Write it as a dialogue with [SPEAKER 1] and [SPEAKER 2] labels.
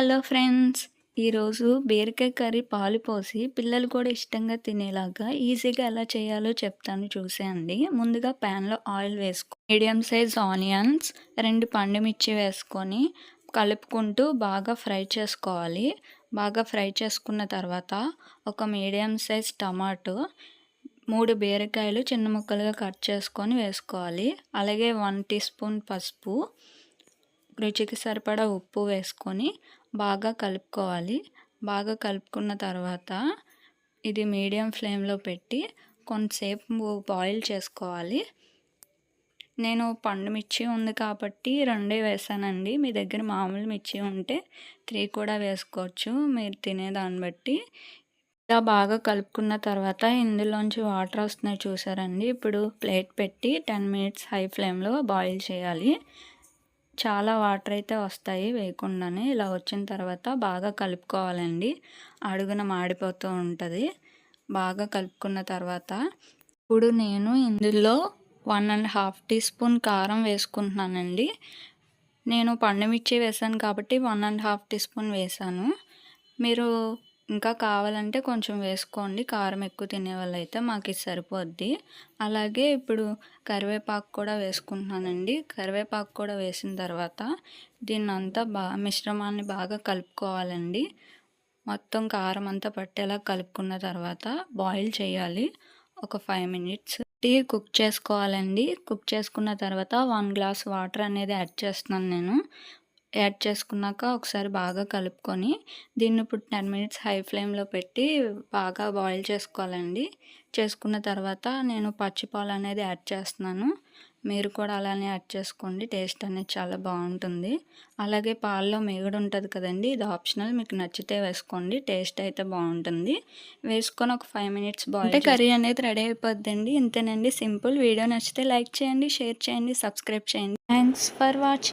[SPEAKER 1] Hello friends ఈరోజు బీరకాయ curry పాలు పోసి పిల్లలు కూడా ఇష్టంగా తినేలాగా ఈజీగా ఎలా చేయాలో చెప్తాను చూసేయండి. ముందుగా ప్యాన్లో ఆయిల్ వేసుకో మీడియం సైజ్ ఆనియన్స్ రెండు పండుమిర్చి వేసుకొని కలుపుకుంటూ బాగా ఫ్రై చేసుకోవాలి. బాగా ఫ్రై చేసుకున్న తర్వాత ఒక మీడియం సైజ్ టమాటో మూడు బీరకాయలు చిన్న ముక్కలుగా కట్ చేసుకొని వేసుకోవాలి. అలాగే వన్ టీ స్పూన్ పసుపు రుచికి సరిపడా ఉప్పు వేసుకొని బాగా కలుపుకోవాలి. బాగా కలుపుకున్న తర్వాత ఇది మీడియం ఫ్లేమ్లో పెట్టి కొంతసేపు బాయిల్ చేసుకోవాలి. నేను పండు మిర్చి ఉంది కాబట్టి రెండే వేసానండి. మీ దగ్గర మామూలు మిర్చి ఉంటే త్రీ కూడా వేసుకోవచ్చు. మీరు తినేదాన్ని బట్టి. ఇలా బాగా కలుపుకున్న తర్వాత ఇందులోంచి వాటర్ వస్తున్నాయి చూసారండి. ఇప్పుడు ప్లేట్ పెట్టి టెన్ మినిట్స్ హై ఫ్లేమ్లో బాయిల్ చేయాలి. చాలా వాటర్ అయితే వస్తాయి వేయకుండానే. ఇలా వచ్చిన తర్వాత బాగా కలుపుకోవాలండి. అడుగున మాడిపోతూ ఉంటుంది. బాగా కలుపుకున్న తర్వాత ఇప్పుడు నేను ఇందులో one and half teaspoon కారం వేసుకుంటున్నానండి. నేను పండుమిర్చి వేసాను కాబట్టి one and half teaspoon వేసాను. మీరు ఇంకా కావాలంటే కొంచెం వేసుకోండి. కారం ఎక్కువ తినే అయితే మాకు ఇది సరిపోద్ది. అలాగే ఇప్పుడు కరివేపాకు కూడా వేసుకుంటున్నానండి. కరివేపాకు కూడా వేసిన తర్వాత దీన్ని అంతా బాగా మిశ్రమాన్ని బాగా కలుపుకోవాలండి. మొత్తం కారం అంతా పట్టేలా కలుపుకున్న తర్వాత బాయిల్ చేయాలి. ఒక ఫైవ్ మినిట్స్. టీ కుక్ చేసుకోవాలండి. కుక్ చేసుకున్న తర్వాత వన్ గ్లాస్ వాటర్ అనేది యాడ్ చేస్తున్నాను నేను. యాడ్ చేసుకున్నాక ఒకసారి బాగా కలుపుకొని దీన్ని ఇప్పుడు టెన్ మినిట్స్ హై ఫ్లేమ్లో పెట్టి బాగా బాయిల్ చేసుకోవాలండి. చేసుకున్న తర్వాత నేను పచ్చిపాలు అనేది యాడ్ చేస్తున్నాను. మీరు కూడా అలానే యాడ్ చేసుకోండి. టేస్ట్ అనేది చాలా బాగుంటుంది. అలాగే పాలలో మేగడు ఉంటుంది కదండి ఇది ఆప్షనల్. మీకు నచ్చితే వేసుకోండి. టేస్ట్ అయితే బాగుంటుంది. వేసుకొని ఒక ఫైవ్ మినిట్స్ బాయిల్ కర్రీ అనేది రెడీ అయిపోద్దండి. ఇంతేనండి. సింపుల్ వీడియో నచ్చితే లైక్ చేయండి షేర్ చేయండి సబ్స్క్రైబ్ చేయండి. Thanks for watching